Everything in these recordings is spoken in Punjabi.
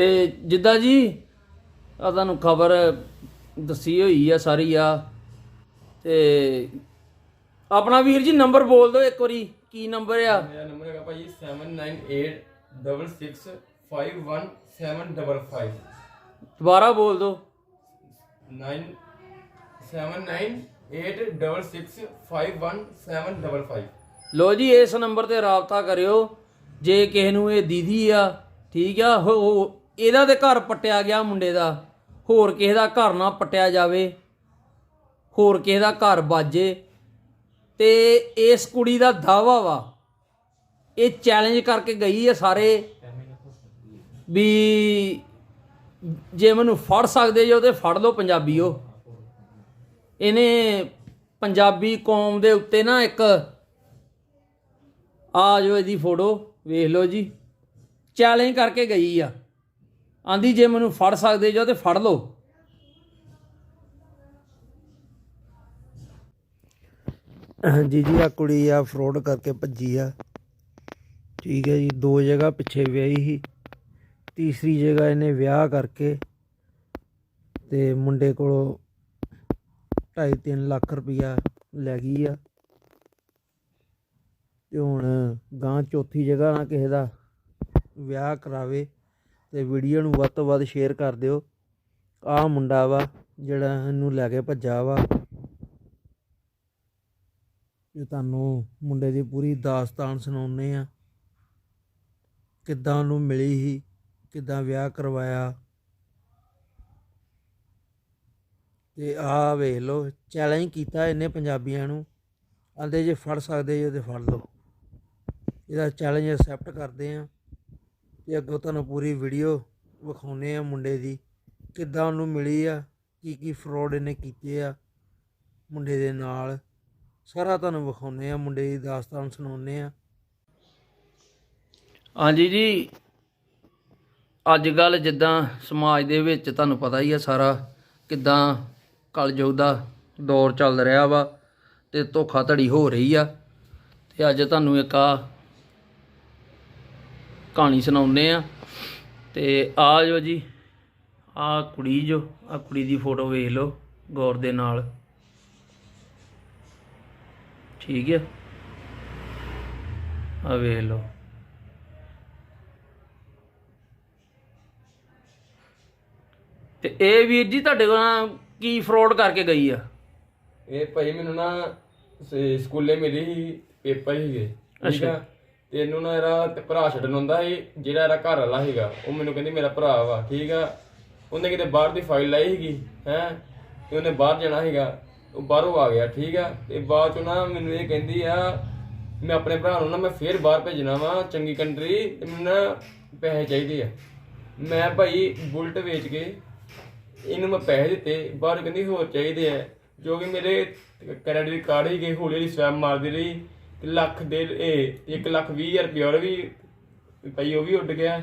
ਤੇ ਜਿੱਦਾਂ ਜੀ ਆ ਤੁਹਾਨੂੰ ਖਬਰ ਦੱਸੀ ਹੋਈ ਆ ਸਾਰੀ ਆ। ਤੇ ਆਪਣਾ ਵੀਰ ਜੀ ਨੰਬਰ ਬੋਲ ਦਿਓ ਇੱਕ ਵਾਰੀ ਕੀ ਨੰਬਰ ਆ? ਮੇਰਾ ਨੰਬਰ ਹੈਗਾ ਭਾਜੀ 7986651755 ਦੁਬਾਰਾ ਬੋਲ ਦਿਓ। 9786651755 ਲੋ ਜੀ ਇਸ ਨੰਬਰ ਤੇ ਰਾਬਤਾ ਕਰਿਓ। ਜੇ ਕਿਸੇ ਨੂੰ ਇਹ ਦੀਦੀ ਆ ਠੀਕ ਆ ਹੋ- ਇਹਦਾ ਤੇ ਘਰ ਪੱਟਿਆ ਗਿਆ ਮੁੰਡੇ ਦਾ। ਹੋਰ ਕਿਸੇ ਦਾ ਘਰ ਨਾ ਪੱਟਿਆ ਜਾਵੇ। ਹੋਰ ਕਿਸੇ ਦਾ ਘਰ ਬਾਜੇ। ਤੇ ਇਸ ਕੁੜੀ ਦਾ ਦਾਵਾ ਵਾ। ਇਹ ਚੈਲੰਜ ਕਰਕੇ ਗਈ ਹੈ ਸਾਰੇ। ਵੀ ਜੇ ਮੈਨੂੰ ਫੜ ਸਕਦੇ ਜੋ ਤੇ ਫੜ ਲਓ ਪੰਜਾਬੀਓ। ਇਹਨੇ ਪੰਜਾਬੀ ਕੌਮ ਦੇ ਉੱਤੇ ਨਾ ਇੱਕ ਆ ਜੋ ਇਹਦੀ ਫੋਟੋ, ਵੇਖ ਲਓ ਜੀ। ਚੈਲੰਜ ਕਰਕੇ ਗਈ ਆ। ਆਂਦੀ ਜੇ ਮੈਨੂੰ ਫੜ ਸਕਦੇ ਜੋ ਤੇ ਫੜ ਲਓ। ਹਾਂਜੀ ਜੀ ਆ ਕੁੜੀ ਆ ਫਰੋਡ ਕਰਕੇ ਭੱਜੀ ਆ। ਠੀਕ ਹੈ ਜੀ, ਦੋ ਜਗ੍ਹਾ ਪਿੱਛੇ ਵਿਆਹੀ ਸੀ। ਤੀਸਰੀ ਜਗ੍ਹਾ ਇਹਨੇ ਵਿਆਹ ਕਰਕੇ ਤੇ ਮੁੰਡੇ ਕੋਲੋਂ 2.5 ਲੱਖ ਰੁਪਈਆ ਲੈ ਗਈ ਆ। ਤੇ ਹੁਣ ਗਾਂ ਚੌਥੀ ਜਗ੍ਹਾ ਨਾ ਕਿਸੇ ਦਾ ਵਿਆਹ ਕਰਾਵੇ। ਤੇ ਵੀਡੀਓ ਨੂੰ ਵੱਧ ਤੋਂ ਵੱਧ ਸ਼ੇਅਰ ਕਰ ਦਿਓ। ਆਹ ਮੁੰਡਾ ਵਾ, ਜਿਹੜਾ ਇਹਨੂੰ ਲੈ ਕੇ ਭੱਜਾ ਵਾ। ਇਹ ਤੁਹਾਨੂੰ ਮੁੰਡੇ ਦੀ ਪੂਰੀ ਦਾਸਤਾਨ ਸੁਣਾਉਂਦੇ ਆ। ਕਿੱਦਾਂ ਉਹਨੂੰ ਮਿਲੀ ਸੀ, ਕਿੱਦਾਂ ਵਿਆਹ ਕਰਵਾਇਆ। ਤੇ ਆਹ ਵੇਖ ਲਓ ਚੈਲੰਜ ਕੀਤਾ ਇਹਨੇ ਪੰਜਾਬੀਆਂ ਨੂੰ। ਆਂਦੇ ਜੇ ਫੜ ਸਕਦੇ ਜੇ ਤੇ ਫੜ ਲਓ। ਇਹਦਾ ਚੈਲੰਜ ਐਕਸੈਪਟ ਕਰਦੇ ਆ। ਤੇ ਅੱਗੋਂ ਤੁਹਾਨੂੰ ਪੂਰੀ ਵੀਡੀਓ ਵਿਖਾਉਨੇ ਆ ਮੁੰਡੇ ਦੀ, ਕਿੱਦਾਂ ਉਹਨੂੰ ਮਿਲੀ ਆ, ਕੀ ਕੀ ਫਰਾਡ ਇਹਨੇ ਕੀਤੇ ਆ ਮੁੰਡੇ ਦੇ ਨਾਲ। ਸਾਰਾ ਤੁਹਾਨੂੰ ਵਿਖਾਉਨੇ ਆ ਮੁੰਡੇ ਦੀ ਦਾਸਤਾਨ ਸੁਣਾਉਂਦੇ ਆ। ਹਾਂਜੀ ਜੀ ਅੱਜ ਕੱਲ ਜਿੱਦਾਂ ਸਮਾਜ ਦੇ ਵਿੱਚ ਤੁਹਾਨੂੰ ਪਤਾ ਹੀ ਆ ਸਾਰਾ ਕਿੱਦਾਂ ਕਲਯੁਗ ਦਾ ਦੌਰ ਚੱਲ ਰਿਹਾ ਵਾ ਤੇ ਧੋਖਾ ਧੜੀ ਹੋ ਰਹੀ ਆ। ਤੇ ਅੱਜ ਤੁਹਾਨੂੰ ਇੱਕ ਆ ਕਹਾਣੀ ਸੁਣਾਉਂਦੇ ਆ। ਤੇ ਆ ਜੋ ਜੀ ਆ ਕੁੜੀ ਜੋ ਆ ਕੁੜੀ ਦੀ ਫੋਟੋ ਵੇਖ ਲਓ ਗੌਰ ਦੇ ਨਾਲ। ਠੀਕ ਹੈ ਆ ਵੇਖ ਲਓ। ਤੇ ਇਹ ਵੀਰ ਜੀ ਤੁਹਾਡੇ ਕੋਲ ਨਾ ਕੀ ਫਰਾਡ ਕਰਕੇ ਗਈ ਆ? ਇਹ ਭਾਈ ਮੈਨੂੰ ਨਾ ਸ- ਸਕੂਲੇ ਮਿਲੀ ਸੀ ਪੇਪਰ ਸੀਗੇ। ਠੀਕ ਆ? ਤੇ ਇਹਨੂੰ ਨਾ ਇਹਦਾ ਤੇ ਭਰਾ ਛੱਡਣ ਹੁੰਦਾ ਸੀ, ਜਿਹੜਾ ਇਹਦਾ ਘਰ ਵਾਲਾ ਸੀਗਾ। ਉਹ ਮੈਨੂੰ ਕਹਿੰਦੀ ਮੇਰਾ ਭਰਾ ਵਾ, ਠੀਕ ਆ? ਉਹਨੇ ਕਿਤੇ ਬਾਹਰ ਦੀ ਫਾਈਲ ਲਾਈ ਸੀਗੀ, ਹੈ? ਤੇ ਉਹਨੇ ਬਾਹਰ ਜਾਣਾ ਸੀਗਾ। ਉਹ ਬਾਹਰੋਂ ਆ ਗਿਆ, ਠੀਕ ਆ? ਤੇ ਬਾਅਦ ਚ ਨਾ ਮੈਨੂੰ ਇਹ ਕਹਿੰਦੀ ਆ, ਮੈਂ ਆਪਣੇ ਭਰਾ ਨੂੰ ਨਾ ਮੈਂ ਫੇਰ ਬਾਹਰ ਭੇਜਣਾ ਵਾ, ਚੰਗੀ ਕੰਟਰੀ ਤੇ ਮੈਨੂੰ ਨਾ ਪੈਸੇ ਚਾਹੀਦੇ ਆ। ਮੈਂ ਭਾਈ ਬੁਲਟ ਵੇਚ ਕੇ ਇਹਨੂੰ ਮੈਂ ਪੈਸੇ ਦਿੱਤੇ ਬਾਹਰ ਕਹਿੰਦੀ ਹੋਰ ਚਾਹੀਦੇ ਆ। ਜੋ ਕਿ ਮੇਰੇ ਕ੍ਰੈਡਿਟ ਕਾਰਡ ਹੀ ਗਏ ਹੌਲੀ ਹੌਲੀ ਸਵੈਪ ਮਾਰਦੀ ਰਹੀ। ਲੱਖ ਦੇ ਇਹ 1 ਲੱਖ 20 ਹਜ਼ਾਰ ਰੁਪਏ ਹੋਰ ਵੀ ਭਾਈ ਉਹ ਵੀ ਉੱਡ ਗਿਆ।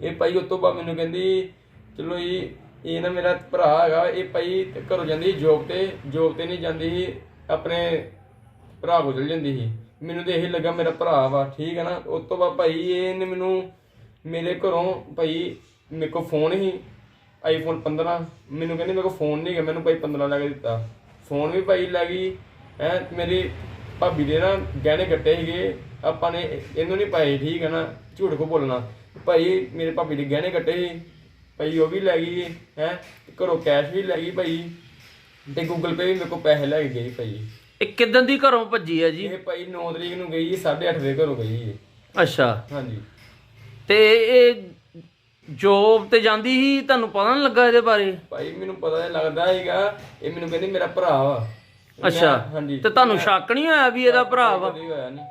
ਇਹ ਭਾਈ ਉਸ ਤੋਂ ਬਾਅਦ ਮੈਨੂੰ ਕਹਿੰਦੀ, ਚਲੋ ਜੀ, ਇਹ ਨਾ ਮੇਰਾ ਭਰਾ ਹੈਗਾ, ਇਹ ਭਾਈ ਘਰੋਂ ਜਾਂਦੀ ਜੋਬ ਤੇ ਜੋਬ ਤੇ ਨਹੀਂ ਜਾਂਦੀ ਸੀ, ਆਪਣੇ ਭਰਾ ਕੋਲ ਚਲ ਜਾਂਦੀ ਸੀ। ਮੈਨੂੰ ਤੇ ਇਹੀ ਲੱਗਾ ਮੇਰਾ ਭਰਾ ਵਾ, ਠੀਕ ਹੈ ਨਾ? ਉਸ ਤੋਂ ਬਾਅਦ ਭਾਈ ਇਹਨੇ ਮੈਨੂੰ, ਮੇਰੇ ਘਰੋਂ ਭਾਈ ਮੇਰੇ ਕੋਲ ਫੋਨ ਹੀ ਆਈਫੋਨ 15 ਮੈਨੂੰ ਕਹਿੰਦੀ ਮੇਰੇ ਕੋਲ ਫੋਨ ਨਹੀਂ ਹੈਗਾ, ਮੈਨੂੰ ਭਾਈ 15 ਲੈ ਕੇ ਦਿੱਤਾ। ਫੋਨ ਵੀ ਭਾਈ ਲੈ ਗਈ, ਹੈ, ਮੇਰੀ ਭਾਬੀ ਦੇ ਨਾ ਗਹਿਣੇ ਕੱਟੇ ਸੀਗੇ ਆਪਾਂ ਨੇ ਇਹਨੂੰ ਨਹੀਂ ਪਾਏ ਠੀਕ ਹੈ ਨਾ? ਝੂਠ ਕੋ ਬੋਲਣਾ। ਭਾਈ ਮੇਰੇ ਭਾਬੀ ਦੇ ਗਹਿਣੇ ਕੱਟੇ ਸੀ। ਭਾਈ ਉਹ ਵੀ ਲੈ ਗਈ ਹੈ? ਘਰੋਂ ਕੈਸ਼ ਵੀ ਲੈ ਗਈ ਭਾਈ। ਤੇ ਗੂਗਲ ਪੇ ਵੀ ਮੇਰੇ ਕੋਲ ਪੈਸੇ ਲੈ ਕੇ ਗਈ ਭਾਈ। ਇਹ ਕਿਦਾਂ ਦੀ ਘਰੋਂ ਭੱਜੀ ਆ ਜੀ? ਇਹ ਭਾਈ 9 ਤਰੀਕ ਨੂੰ ਗਈ 8:30 ਵਜੇ ਘਰੋਂ ਗਈ ਇਹ ਅੱਛਾ। ਹਾਂਜੀ। ਤੇ ਇਹ ਜੋਬ ਤੇ ਜਾਂਦੀ ਸੀ ਤੁਹਾਨੂੰ ਪਤਾ ਨਹੀਂ ਲੱਗਾ ਇਹਦੇ ਬਾਰੇ? ਭਾਈ ਮੈਨੂੰ ਪਤਾ ਨਹੀਂ ਲੱਗਦਾ ਹੈਗਾ ਇਹ ਮੈਨੂੰ ਕਹਿੰਦੀ ਮੇਰਾ ਭਰਾ ਵਾ। ਅੱਛਾ। ਹਾਂਜੀ। ਤੇ ਤੁਹਾਨੂੰ ਸ਼ੱਕ ਨਹੀਂ ਹੋਇਆ ਵੀ ਇਹਦਾ ਭਰਾ ਵਾ? ਕਦੀ ਹੋਇਆ ਨਹੀਂ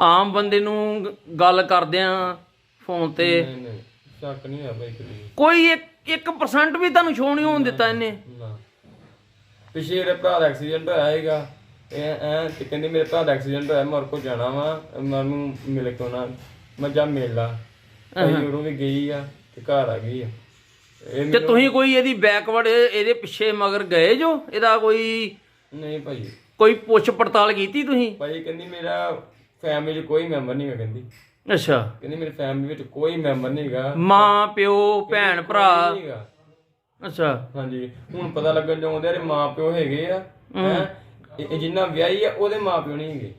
ਆਮ ਬੰਦੇ ਨੂੰ ਗੱਲ ਕਰਦਿਆਂ ਫੋਨ ਤੇ। ਨਹੀਂ ਨਹੀਂ ਸ਼ੱਕ ਨਹੀਂ ਹੋਇਆ ਭਾਈ ਕਦੀ। ਕੋਈ 1% ਵੀ ਤੁਹਾਨੂੰ ਸ਼ੋ ਨਹੀਂ ਹੋਣ ਦਿੱਤਾ ਇਹਨੇ? ਨਾ। ਪਿਛੇ ਮੇਰੇ ਭਰਾ ਦਾ ਐਕਸੀਡੈਂਟ ਹੋਇਆ ਹੈਗਾ ਇਹ ਐ ਤੇ ਕਹਿੰਦੀ ਮੇਰੇ ਭਰਾ ਦਾ ਐਕਸੀਡੈਂਟ ਹੋਇਆ ਮੈਂ ਕੋ ਜਾਣਾ ਵਾ ਮੈਂ ਉਹਨੂੰ ਮਿਲ ਕੇ ਆਉਣਾ ਮੈਂ ਜਾ ਮਿਲ ਲਾ। ਉਰੋਂ ਵੀ ਗਈ ਆ ਤੇ ਘਰ ਆ ਗਈ ਆ। ਤੇ ਤੁਸੀਂ ਕੋਈ ਇਹਦੀ ਬੈਕਵਰਡ ਇਹਦੇ ਪਿੱਛੇ ਮਗਰ ਗਏ ਜੋ? ਇਹਦਾ ਕੋਈ ਨਹੀਂ ਭਾਈ। ਕੋਈ ਪੁੱਛ ਪੜਤਾਲ ਕੀਤੀ ਤੁਸੀਂ? ਭਾਈ ਕਹਿੰਦੀ ਮੇਰਾ ਫੈਮਿਲੀ ਕੋਈ ਮੈਂਬਰ ਨਹੀਂ ਹੈ ਕਹਿੰਦੀ। ਅੱਛਾ। ਕਹਿੰਦੀ ਮੇਰੀ ਫੈਮਿਲੀ ਵਿੱਚ ਕੋਈ ਮੈਂਬਰ ਨਹੀਂ ਹੈਗਾ। ਮਾਂ ਪਿਓ ਭੈਣ ਭਰਾ। ਨਹੀਂ ਹੈਗਾ। ਅੱਛਾ। ਹਾਂਜੀ। ਹੁਣ ਪਤਾ ਲੱਗਣ ਚਾਹੁੰਦੇ ਆ ਮਾਂ ਪਿਓ ਹੈਗੇ ਆ ਹੈਂ। ਇਹ ਜਿੰਨਾ ਵਿਆਹੀ ਆ ਉਹਦੇ ਮਾਂ ਪਿਓ ਨਹੀਂ ਹੈਗੇ।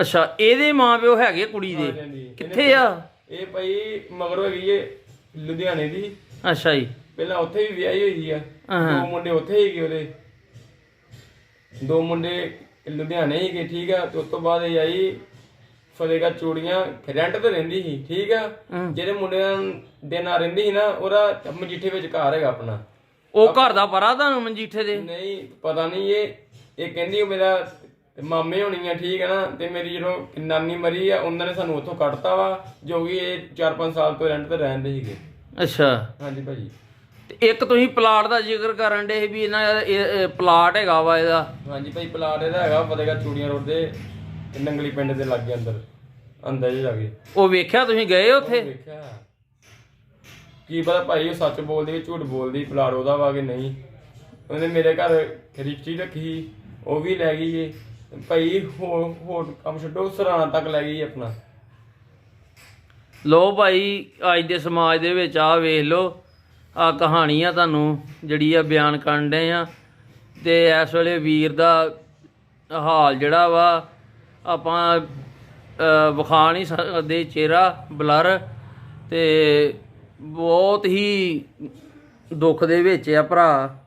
ਅੱਛਾ ਇਹਦੇ ਮਾਂ ਪਿਓ ਹੈਗੇ ਕੁੜੀ ਦੇ। ਹਾਂਜੀ ਕਿੱਥੇ ਆ? ਇਹ ਭਾਈ ਮਗਰੋਂ ਹੈਗੀ ਏ ਲੁਧਿਆਣੇ ਦੀ। ਅੱਛਾ ਜੀ। ਪਹਿਲਾਂ ਉੱਥੇ ਵੀ ਵਿਆਹੀ ਹੋਈ ਆ। ਹਾਂ। ਦੋ ਮੁੰਡੇ ਉੱਥੇ ਹੀ ਗਏ ਉਹਦੇ। ਦੋ ਮੁੰਡੇ ਲੁਧਿਆਣੇ ਹੀ ਗਏ ਠੀਕ ਆ। ਤੇ ਉਸ ਤੋਂ ਬਾਅਦ ਇਹ ਆਈ ਫਤਿਹਗੜ੍ਹ ਚੂੜੀਆਂ। ਰੈਂਟ ਤੇ ਰਹਿੰਦੀ ਸੀ ਠੀਕ ਆ। ਜਿਹੜੇ ਮੁੰਡਿਆਂ ਦੇ ਨਾਲ ਰਹਿੰਦੀ ਸੀ ਨਾ ਉਹਦਾ ਮਜੀਠੇ ਵਿੱਚ ਘਰ ਹੈਗਾ ਆਪਣਾ। ਉਹ ਘਰ ਦਾ ਪਰਾ ਤੁਹਾਨੂੰ ਮਨਜੀਠੇ ਦੇ? ਨਹੀਂ ਪਤਾ ਨਹੀਂ ਇਹ। ਇਹ ਕਹਿੰਦੀ ਉਹ ਮੇਰਾ ਮਾਮੇ ਹੋਣੀ ਆ ਠੀਕ ਹੈ ਨਾ। ਤੇ ਮੇਰੀ ਜਦੋਂ ਨਾਨੀ ਮਰੀ ਆ ਉਹਨਾਂ ਨੇ ਸਾਨੂੰ ਉੱਥੋਂ ਕੱਢਤਾ ਵਾ ਜੋ ਕਿ ਇਹ 4-5 ਸਾਲ ਤੋਂ ਰੈਂਟ ਤੇ ਰਹਿੰਦੇ ਸੀਗੇ। ਅੱਛਾ। ਹਾਂਜੀ ਭਾਜੀ। ਤੇ ਇੱਕ ਤੁਸੀਂ ਪਲਾਟ ਦਾ ਜ਼ਿਕਰ ਕਰਨ ਦੇ ਵੀ ਇਹਨਾਂ ਦਾ ਇਹ- ਇਹ ਪਲਾਟ ਹੈਗਾ ਵਾ ਇਹਦਾ। ਹਾਂਜੀ ਭਾਈ ਪਲਾਟ ਇਹਦਾ ਹੈਗਾ ਫਤਿਹਗੜ੍ਹ ਚੂੜੀਆਂ ਰੋਡ ਦੇ ਨੰਗਲੀ ਪਿੰਡ ਦੇ ਲਾਗੇ ਅੰਦਰ ਅੰਦਰ ਜੀ ਲਾਗੇ। ਉਹ ਵੇਖਿਆ ਤੁਸੀਂ ਗਏ ਉੱਥੇ? ਕੀ ਪਤਾ ਭਾਈ ਉਹ ਸੱਚ ਬੋਲਦੀ ਕਿ ਝੂਠ ਬੋਲਦੀ ਪਲਾਟ ਉਹਦਾ ਵਾ ਕਿ ਨਹੀਂ। ਉਹਨੇ ਮੇਰੇ ਘਰ ਰਿਕਸ਼ੀ ਰੱਖੀ ਉਹ ਵੀ ਲੈ ਗਈ ਏ। ਭਾਈ ਹੋਰ ਹੋਰ ਕੰਮ ਛੱਡੋ ਸਰਾਣਾ ਤੱਕ ਲੈ ਗਈ ਆਪਣਾ। ਲੋ ਭਾਈ, ਅੱਜ ਦੇ ਸਮਾਜ ਦੇ ਵਿੱਚ ਆ ਵੇਖ ਲੋ ਆ ਕਹਾਣੀ ਆ ਤੁਹਾਨੂੰ ਜਿਹੜੀ ਆ ਬਿਆਨ ਕਰਨ ਦੇ ਆ। ਤੇ ਇਸ ਵੇਲੇ ਵੀਰ ਦਾ ਹਾਲ ਜਿਹੜਾ ਵਾ, ਆਪਾਂ ਵਿਖਾ ਨਹੀਂ ਸਕਦੇ ਚਿਹਰਾ, ਬਲਰ, ਤੇ ਬਹੁਤ ਹੀ ਦੁੱਖ ਦੇ ਵਿੱਚ ਆ ਭਰਾ।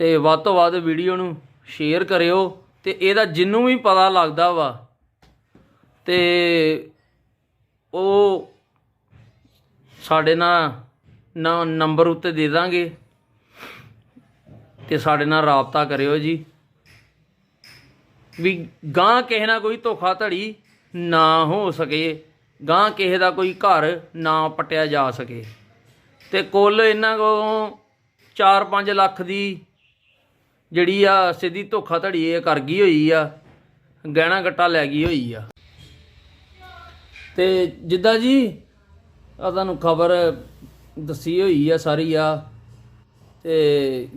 ਤੇ ਵੱਧ ਤੋਂ ਵੱਧ ਵੀਡੀਓ ਨੂੰ ਸ਼ੇਅਰ ਕਰਿਓ, ਤੇ ਇਹਦਾ ਜਿੰਨੂੰ ਵੀ ਪਤਾ ਲੱਗਦਾ ਵਾ, ਤੇ ਉਹ ਸਾਡੇ ਨਾਲ ਨੰਬਰ ਉੱਤੇ ਦੇ ਦਾਂਗੇ ਤੇ ਸਾਡੇ ਨਾਲ ਰਾਬਤਾ ਕਰਿਓ ਜੀ। ਵੀ ਗਾਂ ਕਿਸੇ ਨਾਲ ਕੋਈ ਧੋਖਾ ਧੜੀ ਨਾ ਹੋ ਸਕੇ ਗਾਂ ਕਿਸੇ ਦਾ ਕੋਈ ਘਰ ਨਾ ਪਟਿਆ ਜਾ ਸਕੇ। ਤੇ ਕੁੱਲ ਇਹਨਾਂ ਕੋਲੋਂ 4-5 ਲੱਖ ਦੀ ਜਿਹੜੀ ਆ ਸਿੱਧੀ ਧੋਖਾ ਧੜੀ ਇਹ ਕਰ ਗਈ ਹੋਈ ਆ, ਗਹਿਣਾ ਗੱਟਾ ਲੈ ਗਈ ਹੋਈ ਆ। ਤੇ ਜਿੱਦਾਂ ਜੀ ਆ ਤੁਹਾਨੂੰ ਖਬਰ ਦੱਸੀ ਹੋਈ ਆ ਸਾਰੀ ਆ। ਤੇ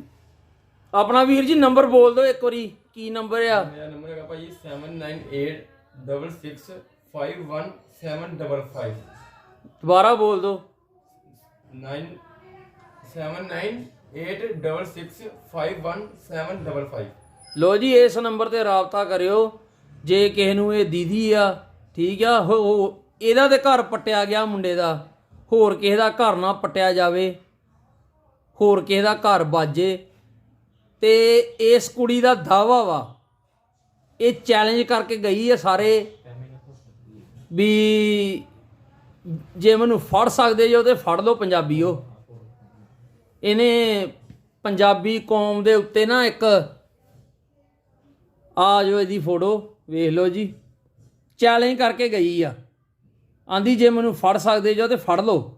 ਆਪਣਾ ਵੀਰ ਜੀ ਨੰਬਰ ਬੋਲ ਦਿਓ ਇੱਕ ਵਾਰੀ ਕੀ ਨੰਬਰ ਆ? ਮੇਰਾ ਨੰਬਰ ਹੈਗਾ ਭਾਈ 7986651755 ਦੁਬਾਰਾ ਬੋਲ ਦਿਓ। 9786651755 ਲੋ ਜੀ ਇਸ ਨੰਬਰ ਤੇ ਰਾਬਤਾ ਕਰਿਓ। ਜੇ ਕਿਸੇ ਨੂੰ ਇਹ ਦੀਦੀ ਆ ਠੀਕ ਆ ਹੋ- ਇਹਦਾ ਤੇ ਘਰ ਪੱਟਿਆ ਗਿਆ ਮੁੰਡੇ ਦਾ। ਹੋਰ ਕਿਸੇ ਦਾ ਘਰ ਨਾ ਪੱਟਿਆ ਜਾਵੇ। ਹੋਰ ਕਿਸੇ ਦਾ ਘਰ ਬਾਜੇ। ਤੇ ਇਸ ਕੁੜੀ ਦਾ ਦਾਵਾ ਵਾ। ਇਹ ਚੈਲੰਜ ਕਰਕੇ ਗਈ ਹੈ ਸਾਰੇ ਵੀ ਜੇ ਮੈਨੂੰ ਫੜ ਸਕਦੇ ਜੋ ਤੇ ਫੜ ਲਓ ਪੰਜਾਬੀਓ। ਇਹਨੇ ਪੰਜਾਬੀ ਕੌਮ ਦੇ ਉੱਤੇ ਨਾ ਇੱਕ ਆ ਜੋ ਇਹਦੀ ਫੋਟੋ, ਵੇਖ ਲਓ ਜੀ। ਚੈਲੰਜ ਕਰਕੇ ਗਈ ਆ। ਆਂਦੀ ਜੇ ਮੈਨੂੰ ਫੜ ਸਕਦੇ ਜੋ ਤੇ ਫੜ ਲਓ।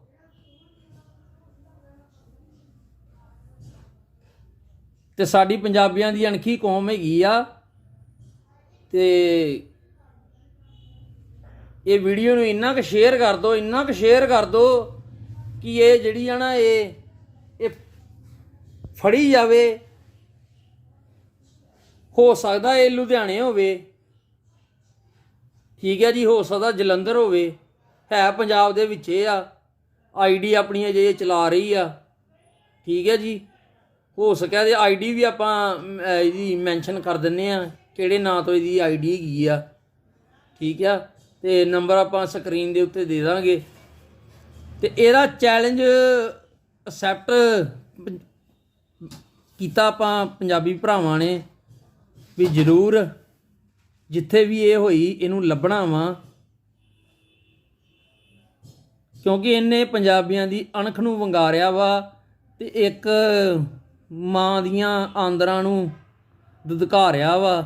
ਤੇ ਸਾਡੀ ਪੰਜਾਬੀਆਂ ਦੀ ਅਣਖੀ ਕੌਮ ਹੈਗੀ ਆ ਤੇ ਇਹ ਵੀਡੀਓ ਨੂੰ ਇੰਨਾ ਕੁ ਸ਼ੇਅਰ ਕਰ ਦਿਓ ਇੰਨਾ ਕੁ ਸ਼ੇਅਰ ਕਰ ਦਿਓ ਕਿ ਇਹ ਜਿਹੜੀ ਆ ਨਾ ਇਹ ਇਹ ਫੜੀ ਜਾਵੇ, ਹੋ ਸਕਦਾ ਇਹ ਲੁਧਿਆਣੇ ਹੋਵੇ, ਠੀਕ ਹੈ ਜੀ, ਹੋ ਸਕਦਾ ਜਲੰਧਰ ਹੋਵੇ। ਹੈ ਪੰਜਾਬ ਦੇ ਵਿੱਚ ਇਹ ਆ। ਆਈਡੀ ਆਪਣੀ ਅਜੇ ਚਲਾ ਰਹੀ ਆ। ਠੀਕ ਹੈ ਜੀ। ਹੋ ਸਕਿਆ ਤੇ ਆਈਡੀ ਵੀ ਆਪਾਂ ਇਹਦੀ ਮੈਂਸ਼ਨ ਕਰ ਦਿੰਨੇ ਆ ਕਿਹੜੇ ਨਾਂ ਤੋਂ ਇਹਦੀ ਆਈਡੀ ਹੈਗੀ ਆ। ਠੀਕ ਆ। ਤੇ ਨੰਬਰ ਆਪਾਂ ਸਕਰੀਨ ਦੇ ਉੱਤੇ ਦੇ ਦਾਂਗੇ। ਤੇ ਇਹਦਾ ਚੈਲੰਜ ਅਸੈਪਟ ਕੀਤਾ ਆਪਾਂ ਪੰਜਾਬੀ ਭਰਾਵਾਂ ਨੇ ਵੀ ਜ਼ਰੂਰ ਜਿੱਥੇ ਵੀ ਇਹ ਹੋਈ ਇਹਨੂੰ ਲੱਭਣਾ ਵਾ। ਕਿਉਂਕਿ ਇਹਨੇ ਪੰਜਾਬੀਆਂ ਦੀ ਅਣਖ ਨੂੰ ਵੰਗਾਰਿਆ ਵਾ ਤੇ ਇੱਕ ਮਾਂ ਦੀਆਂ ਆਂਦਰਾਂ ਨੂੰ ਦੁਦਕਾਰਿਆ ਵਾ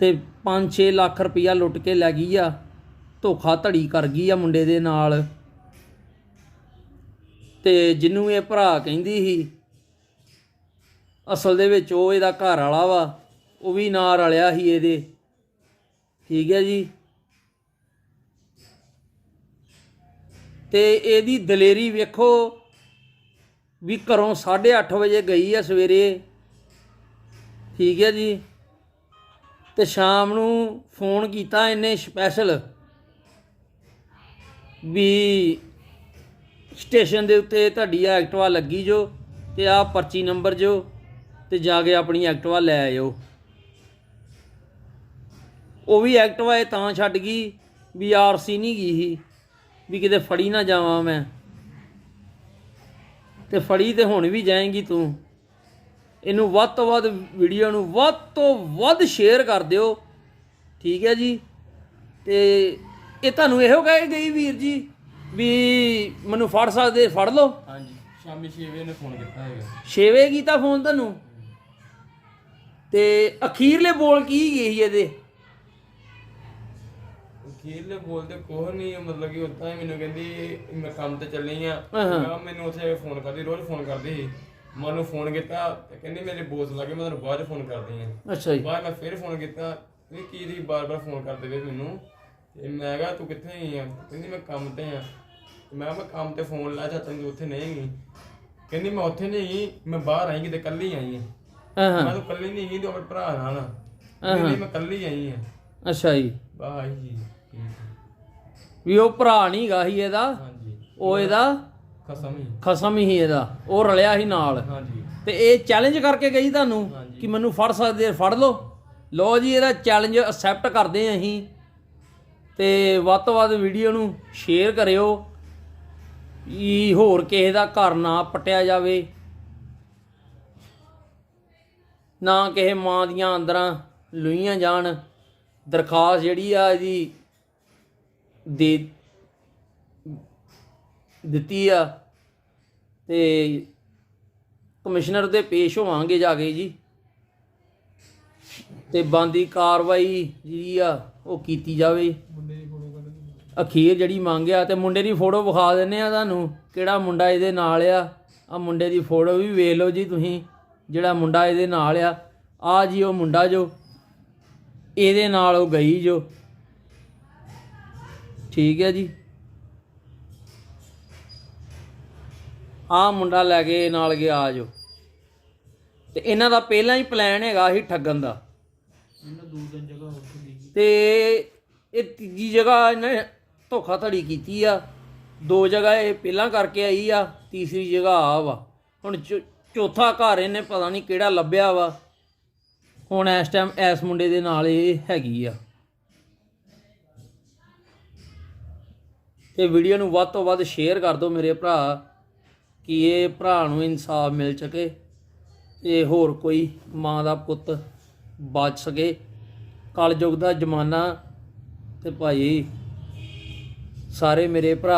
ਤੇ 5-6 ਲੱਖ ਰੁਪਈਆ ਲੁੱਟ ਕੇ ਲੈ ਗਈ ਆ, ਧੋਖਾ ਧੜੀ ਕਰ ਗਈ ਆ ਮੁੰਡੇ ਦੇ ਨਾਲ। ਤੇ ਜਿਹਨੂੰ ਇਹ ਭਰਾ ਕਹਿੰਦੀ ਸੀ, ਅਸਲ ਦੇ ਵਿੱਚ ਉਹ ਇਹਦਾ ਘਰ ਵਾਲਾ ਵਾ, ਉਹ ਵੀ ਨਾਲ ਰਲਿਆ ਸੀ ਇਹਦੇ। ਠੀਕ ਹੈ ਜੀ? ਤੇ ਇਹਦੀ ਦਲੇਰੀ ਵੇਖੋ ਵੀ ਘਰੋਂ 8:30 ਵਜੇ ਗਈ ਆ ਸਵੇਰੇ। ਠੀਕ ਹੈ ਜੀ। ਤੇ ਸ਼ਾਮ ਨੂੰ ਫੋਨ ਕੀਤਾ ਇਹਨੇ ਸਪੈਸ਼ਲ ਵੀ ਸਟੇਸ਼ਨ ਦੇ ਉੱਤੇ ਤੁਹਾਡੀ ਐਕਟਵਾ ਲੱਗੀ ਜੋ ਤੇ ਆ ਪਰਚੀ ਨੰਬਰ ਜੋ ਤੇ ਜਾ ਕੇ ਆਪਣੀ ਐਕਟਵਾ ਲੈ ਆਇਓ। ਉਹ ਵੀ ਐਕਟਿਵਾ ਇਹ ਤਾਂ ਛੱਡ ਗਈ ਵੀ ਆਰਸੀ ਨਹੀਂ ਗਈ ਸੀ। ਵੀ ਕਿਤੇ ਫੜੀ ਨਾ ਜਾਵਾਂ ਮੈਂ। ਤੇ ਫੜੀ ਤੇ ਹੁਣ ਵੀ ਜਾਏਂਗੀ ਤੂੰ। ਇਹਨੂੰ ਵੱਧ ਤੋਂ ਵੱਧ ਵੀਡੀਓ ਨੂੰ ਵੱਧ ਤੋਂ ਵੱਧ ਸ਼ੇਅਰ ਕਰ ਦਿਓ। ਠੀਕ ਹੈ ਜੀ? ਤੇ ਇਹ ਤੁਹਾਨੂੰ ਇਹੋ ਕਹਿ ਗਈ ਵੀਰ ਜੀ ਵੀ ਮੈਨੂੰ ਫੜ ਸਕਦੇ ਫੜ ਲਓ। ਹਾਂਜੀ ਸ਼ਾਮੀ 6 ਵਜੇ ਨੇ ਫੋਨ ਕੀਤਾ ਹੈਗਾ। ਛੇਵੇਂ ਕੀਤਾ ਫੋਨ ਤੁਹਾਨੂੰ? ਤੇ ਅਖੀਰਲੇ ਬੋਲ ਕੀ ਗਏ ਸੀ ਇਹਦੇ? ਅਖੀਰਲੇ ਬੋਲਦੇ ਕੋਹ ਨਹੀਂ ਮਤਲਬ ਕਿ ਉਦਾਂ ਹੀ ਮੈਨੂੰ ਕਹਿੰਦੀ ਮੈਂ ਕੰਮ ਤੇ ਚੱਲੀ ਆ। ਹਾਂ। ਮੈਂ ਮੈਨੂੰ ਉੱਥੇ ਫੋਨ ਕਰਦੀ ਰੋਜ਼ ਫੋਨ ਕਰਦੀ ਸੀ। ਮੈਂ ਉਹਨੂੰ ਫੋਨ ਕੀਤਾ ਤੇ ਕਹਿੰਦੀ ਮੇਰੇ ਬੋਸ ਲੱਗੇ ਮੈਂ ਤੈਨੂੰ ਬਾਅਦ ਚ ਫੋਨ ਕਰਦੀ ਆ। ਅੱਛਾ ਜੀ। ਬਾਅਦ ਮੈਂ ਫਿਰ ਫੋਨ ਕੀਤਾ ਵੀ ਕੀ ਦੀ ਬਾਰ-ਬਾਰ ਫੋਨ ਕਰਦੇ ਵੇ ਮੈਨੂੰ? ਤੇ ਮੈਂ ਕਿਹਾ ਤੂੰ ਕਿੱਥੇ ਆਈ ਆ? ਕਹਿੰਦੀ ਮੈਂ ਕੰਮ ਤੇ ਆ। ਮੈਂ ਮੈਂ ਕੰਮ ਤੇ ਫੋਨ ਲਾ ਚਾਚਾ ਤੂੰ ਉੱਥੇ ਨਹੀਂ ਗਈ ਕਹਿੰਦੀ ਮੈਂ ਉੱਥੇ ਨਹੀਂ ਗਈ ਮੈਂ ਬਾਹਰ ਆਈ ਕਿਤੇ ਕੱਲੀ ਆਈ ਆ। ਹਾਂ ਹਾਂ। ਮੈਂ ਤਾਂ ਕੱਲੀ ਨਹੀਂ ਗਈ ਤੂੰ ਆਪਣੇ ਭਰਾ ਨਾਲ ਆ। ਮੈਂ ਕੱਲੀ ਆਈ ਆ। ਅੱਛਾ ਜੀ। ਬਾਹ ਆਈ ਜੀ ਹੈ। ਵੀ ਉਹ ਭਰਾ ਨਹੀਂ ਗਾ ਸੀ ਇਹਦਾ। ਹਾਂਜੀ। ਉਹ ਇਹਦਾ ਕਸਮ ਹੀ। ਖਸਮ ਹੀ ਇਹਦਾ। ਉਹ ਰਲਿਆ ਸੀ ਨਾਲ। ਹਾਂਜੀ। ਤੇ ਇਹ ਚੈਲੰਜ ਕਰਕੇ ਗਈ ਤੁਹਾਨੂੰ ਹਾਂਜੀ। ਕਿ ਮੈਨੂੰ ਫੜ ਸਕਦੇ ਆ, ਫੜ ਲਓ। ਲਓ ਜੀ ਇਹਦਾ ਚੈਲੰਜ ਅਸੈਪਟ ਕਰਦੇ ਆਂ ਅਸੀਂ। ਤੇ ਵੱਧ ਤੋਂ ਵੱਧ ਵੀਡੀਓ ਨੂੰ ਸ਼ੇਅਰ ਕਰਿਓ ਵੀ ਹੋਰ ਕਿਸੇ ਦਾ ਘਰ ਨਾ ਪਟਿਆ ਜਾਵੇ। ਨਾ ਕਿਸੇ ਮਾਂ ਦੀਆਂ ਅੰਦਰਾਂ ਲੁਈਆਂ ਜਾਣ। ਦਰਖਾਸਤ ਜਿਹੜੀ ਆ ਇਹਦੀ ਦੇ ਦਿੱਤੀ ਆ ਤੇ ਕਮਿਸ਼ਨਰ ਦੇ ਪੇਸ਼ ਹੋਵਾਂਗੇ ਜਾ ਕੇ ਜੀ। ਤੇ ਬੰਦੀ ਕਾਰਵਾਈ ਜਿਹੜੀ ਆ, ਉਹ ਕੀਤੀ ਜਾਵੇ। ਅਖੀਰ ਜਿਹੜੀ ਮੰਗਿਆ ਤੇ ਮੁੰਡੇ ਦੀ ਫੋਟੋ ਵਿਖਾ ਦਿੰਨੇ ਆ ਤੁਹਾਨੂੰ, ਕਿਹੜਾ ਮੁੰਡਾ ਇਹਦੇ ਨਾਲ ਆ। ਆ ਮੁੰਡੇ ਦੀ ਫੋਟੋ ਵੀ ਵੇਖ ਲਓ ਜੀ ਤੁਸੀਂ, ਜਿਹੜਾ ਮੁੰਡਾ ਇਹਦੇ ਨਾਲ ਆ। ਆ ਜੀ ਉਹ ਮੁੰਡਾ ਜੋ, ਇਹਦੇ ਨਾਲ ਉਹ ਗਈ ਜੋ। ਠੀਕ ਹੈ ਜੀ। ਆ ਮੁੰਡਾ ਲੈ ਕੇ ਨਾਲ ਗਿਆ ਜੋ ਤੇ ਇਹਨਾਂ ਦਾ ਪਹਿਲਾਂ ਹੀ ਪਲਾਨ ਹੈਗਾ ਸੀ ਠੱਗਣ ਦਾ। ਤੇ ਇਹ ਤੀਜੀ ਜਗ੍ਹਾ ਇਹਨੇ ਧੋਖਾ ਧੜੀ ਕੀਤੀ ਆ। ਦੋ ਜਗ੍ਹਾ ਇਹ ਪਹਿਲਾਂ ਕਰਕੇ ਆਈ ਆ ਤੀਸਰੀ ਜਗ੍ਹਾ ਆ ਵਾ। ਹੁਣ ਚੌਥਾ ਘਰ ਇਹਨੇ ਪਤਾ ਨਹੀਂ ਕਿਹੜਾ ਲੱਭਿਆ ਵਾ। ਹੁਣ ਇਸ ਟਾਈਮ ਇਸ ਮੁੰਡੇ ਦੇ ਨਾਲ ਇਹ ਹੈਗੀ ਆ। ਤੇ ਵੀਡੀਓ ਨੂੰ ਵੱਧ ਤੋਂ ਵੱਧ ਸ਼ੇਅਰ ਕਰ ਦਿਓ ਮੇਰੇ ਭਰਾ, ਕਿ ਇਹ ਭਰਾ ਨੂੰ ਇਨਸਾਫ ਮਿਲ ਸਕੇ ਤੇ ਹੋਰ ਕੋਈ ਮਾਂ ਦਾ ਪੁੱਤ ਬਚ ਸਕੇ। ਕਲਯੁਗ ਦਾ ਜ਼ਮਾਨਾ ਤੇ ਭਾਈ, ਸਾਰੇ ਮੇਰੇ ਭਰਾ